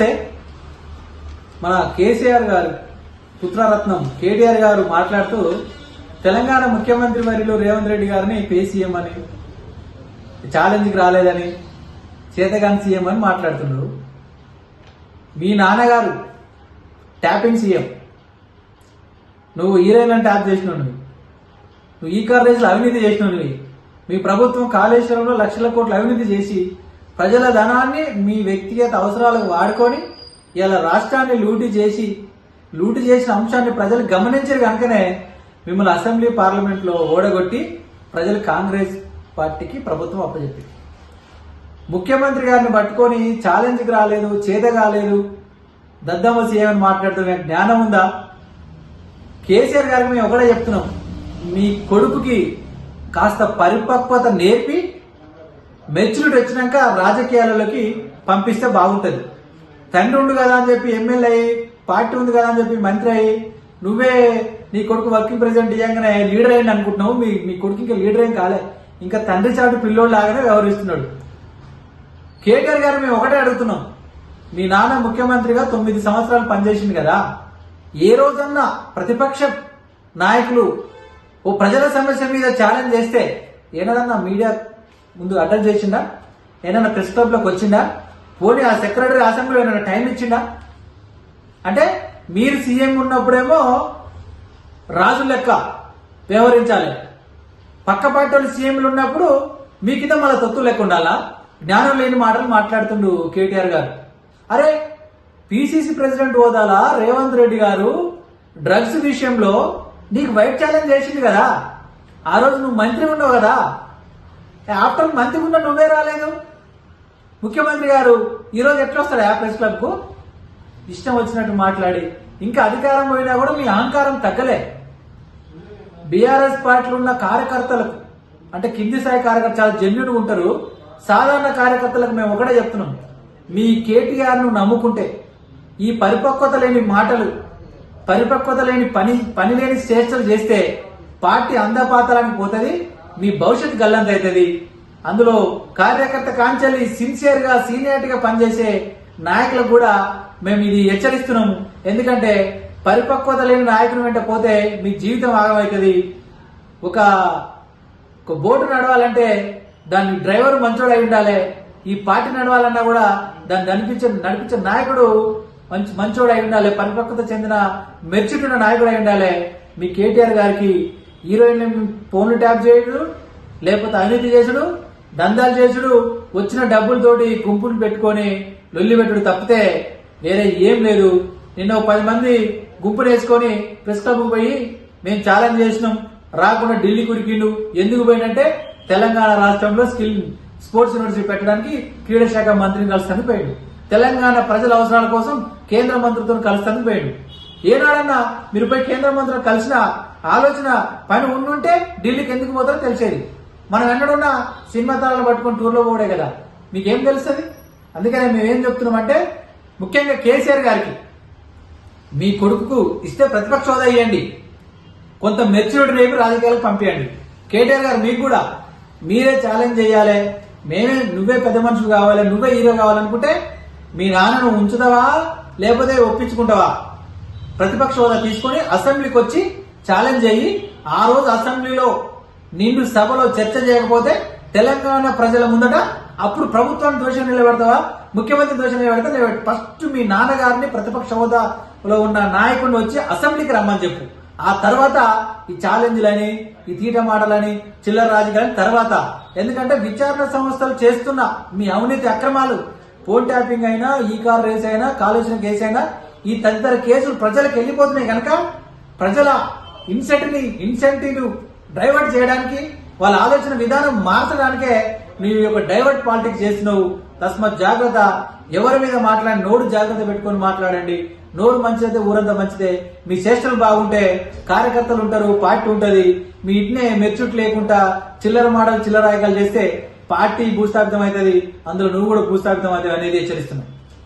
వస్తే మన కేసీఆర్ గారు పుత్రరత్నం కేటీఆర్ గారు మాట్లాడుతూ తెలంగాణ ముఖ్యమంత్రి మరియు రేవంత్ రెడ్డి గారిని పే సీఎం అని ఛాలెంజ్కి రాలేదని చేతగాని సీఎం అని మాట్లాడుతున్నారు. మీ నాన్నగారు ట్యాపింగ్ సీఎం. నువ్వు హీరోయిన్ ట్యాప్ చేసినావు నువ్వు ఈ కాలేజీలో అవినీతి చేసినావు మీ ప్రభుత్వం కాళేశ్వరంలో లక్షల కోట్లు అవినీతి చేసి ప్రజల ధనాన్ని మీ వ్యక్తిగత అవసరాలకు వాడుకొని ఇలా రాష్ట్రాన్ని లూటీ చేసి లూటీ చేసిన అంశాన్ని ప్రజలు గమనించారు కనుకనే మిమ్మల్ని అసెంబ్లీ పార్లమెంట్లో ఓడగొట్టి ప్రజలు కాంగ్రెస్ పార్టీకి ప్రభుత్వం అప్పచెప్పింది. ముఖ్యమంత్రి గారిని పట్టుకొని ఛాలెంజ్కి రాలేదు చేత కాలేదు. దద్దమ్మ సీఎం మాట్లాడుతున్న జ్ఞానం ఉందా? కేసీఆర్ గారికి మేము ఒకటే చెప్తున్నాం. మీ కొడుకుకి కాస్త పరిపక్వత నేర్పి మెచ్యూరిటీ వచ్చినాక రాజకీయాలలోకి పంపిస్తే బాగుంటుంది. తండ్రి ఉండు కదా అని చెప్పి ఎమ్మెల్యే అయ్యి పార్టీ ఉంది కదా అని చెప్పి మంత్రి అయ్యి నువ్వే నీ కొడుకు వర్కింగ్ ప్రెసిడెంట్ ఇయ్యంగానే లీడర్ అయ్యింది అనుకుంటున్నావు మీ మీ కొడుకు ఇంకా లీడర్ ఏం కాలే. ఇంకా తండ్రి చాటు పిల్లోడు లాగానే వ్యవహరిస్తున్నాడు. కేటీఆర్ గారు మేము ఒకటే అడుగుతున్నాం. మీ నాన్న ముఖ్యమంత్రిగా తొమ్మిది సంవత్సరాలు పనిచేసింది కదా. ఏ రోజన్నా ప్రతిపక్ష నాయకులు ఓ ప్రజల సమస్య మీద ఛాలెంజ్ చేస్తే ఏనదన్నా మీడియా ముందు అటెండ్ చేసిందా ఏదైనా ప్రెస్ క్లబ్లోకి వచ్చిందా పోనీ ఆ సెక్రటరీ అసెంబ్లీలో ఏమైనా టైం ఇచ్చిందా అంటే మీరు సీఎం ఉన్నప్పుడేమో రాజు లెక్క వ్యవహరించాలి. పక్క పార్టీ వాళ్ళు సీఎంలు ఉన్నప్పుడు మీ కింద మళ్ళీ తొత్తు లెక్క ఉండాలా? జ్ఞానం లేని మాటలు మాట్లాడుతుండు కేటీఆర్ గారు. అరే పిసిసి ప్రెసిడెంట్ హోదాలా? రేవంత్ రెడ్డి గారు డ్రగ్స్ విషయంలో నీకు వైట్ ఛాలెంజ్ చేసింది కదా. ఆ రోజు నువ్వు మంత్రి ఉన్నావు కదా. ఆఫ్టర్ మంత్రి ఉన్న నువ్వే రాలేదు? ముఖ్యమంత్రి గారు ఈరోజు ఎట్లా వస్తాడు ఆ ప్రెస్ క్లబ్కు ఇష్టం వచ్చినట్టు మాట్లాడి. ఇంకా అధికారం పోయినా కూడా మీ అహంకారం తగ్గలే. బీఆర్ఎస్ పార్టీలో ఉన్న కార్యకర్తలకు అంటే కింది స్థాయి కార్యకర్త చాలా జన్యుడు ఉంటారు. సాధారణ కార్యకర్తలకు మేము ఒకటే చెప్తున్నాం. మీ కేటీఆర్ను నమ్ముకుంటే ఈ పరిపక్వత లేని మాటలు పరిపక్వత లేని పని పని లేని చేష్టలు చేస్తే పార్టీ అందపాతలానికి పోతుంది. మీ భవిష్యత్ గల్లంత అవుతుంది. అందులో కార్యకర్త కాంచెల్లి సిన్సియర్గా సీనియర్గా పనిచేసే నాయకులకు కూడా మేము ఇది హెచ్చరిస్తున్నాము. ఎందుకంటే పరిపక్వత లేని నాయకుని వెంట పోతే మీ జీవితం ఆగమవుతుంది. ఒక ఒక బోటు నడవాలంటే దాని డ్రైవర్ మంచోడు అయి ఉండాలి. ఈ పార్టీ నడవాలన్నా కూడా దాన్ని నడిపించే నడిపించే నాయకుడు మంచి మంచోడు అయి ఉండాలి. పరిపక్వత చెందిన మెచ్చుకున్న నాయకుడు అయి ఉండాలి. మీ కేటీఆర్ గారికి హీరోయిన్ ఫోన్లు ట్యాప్ చేయడు లేకపోతే అవినీతి చేసుడు దందాలు చేసుడు వచ్చిన డబ్బులతోటి గుంపులు పెట్టుకొని లొల్లి పెట్టుడు తప్పితే వేరే ఏం లేదు. నిన్న ఒక పది మంది గుంపులు వేసుకొని ప్రెస్ క్లబ్కు పోయి మేము ఛాలెంజ్ చేసినాం రాకుండా ఢిల్లీ కురికిండు. ఎందుకు పోయినంటే తెలంగాణ రాష్ట్రంలో స్కిల్ స్పోర్ట్స్ యూనివర్సిటీ పెట్టడానికి క్రీడా శాఖ మంత్రిని కలుస్తానికి పోయాడు. తెలంగాణ ప్రజల అవసరాల కోసం కేంద్ర మంత్రితో కలుస్తానికి పోయాడు. ఏనాడన్నా మీరు పోయి కేంద్ర మంత్రులు కలిసిన ఆలోచన పని ఉండుంటే ఢిల్లీకి ఎందుకు పోతారో తెలిసేది. మనం ఎన్నడున్న సినిమా తరాలు పట్టుకుని టూర్లో పోడే కదా. మీకేం తెలుస్తుంది? అందుకనే మేమేం చెప్తున్నామంటే ముఖ్యంగా కేసీఆర్ గారికి మీ కొడుకుకు ఇస్తే ప్రతిపక్ష హోదా ఇవ్వండి కొంత మెచ్యూరిటీ రేపు రాజకీయాలకు పంపించండి కేటీఆర్ గారు మీకు కూడా మీరే ఛాలెంజ్ చేయాలి. మేమే నువ్వే పెద్ద మనుషులు కావాలి నువ్వే హీరో కావాలనుకుంటే మీ నాన్నను ఉంచుతావా? లేకపోతే ఒప్పించుకుంటావా? ప్రతిపక్ష హోదా తీసుకొని అసెంబ్లీకి వచ్చి ఛాలెంజ్ అయ్యి ఆ రోజు అసెంబ్లీలో నిండు సభలో చర్చ చేయకపోతే తెలంగాణ ప్రజల ముందట అప్పుడు ప్రభుత్వాన్ని దోషం నిలబెడతావా? ముఖ్యమంత్రి దోషం నిలబెడతా నిలబెడతా ఫస్ట్ మీ నాన్నగారిని ప్రతిపక్ష హోదాలో ఉన్న నాయకుడిని వచ్చి అసెంబ్లీకి రమ్మని చెప్పు. ఆ తర్వాత ఈ ఛాలెంజ్లని ఈ తీట మాటలని చిల్లర రాజకీయాలని తర్వాత. ఎందుకంటే విచారణ సంస్థలు చేస్తున్న మీ అవినీతి అక్రమాలు ఫోన్ ట్యాపింగ్ అయినా ఈ కార్ రేస్ అయినా కాలుష్యం కేసు అయినా ఈ తదితర కేసులు ప్రజలకు వెళ్ళిపోతున్నాయి కనుక ప్రజల ఇన్సెంటివ్ ఇన్సెంటివ్ డైవర్ట్ చేయడానికి వాళ్ళ ఆలోచన విధానం మార్చడానికే నీవు యొక్క డైవర్ట్ పాలిటిక్స్ చేసినావు తస్మత్ జాగ్రత్త. ఎవరి మీద మాట్లాడి నోరు జాగ్రత్త పెట్టుకొని మాట్లాడండి. నోరు మంచిదైతే ఊరంతా మంచిదే. మీ చేష్టలు బాగుంటే కార్యకర్తలు ఉంటారు పార్టీ ఉంటది. మీ ఇంటినే మెచ్చుట్ లేకుండా చిల్లర మాటలు చిల్లరాయకాలు చేస్తే పార్టీ భూస్థాపితం అవుతుంది అందులో నువ్వు కూడా భూస్థాపితం అవుతుంది అనేది హెచ్చరిస్తున్నావు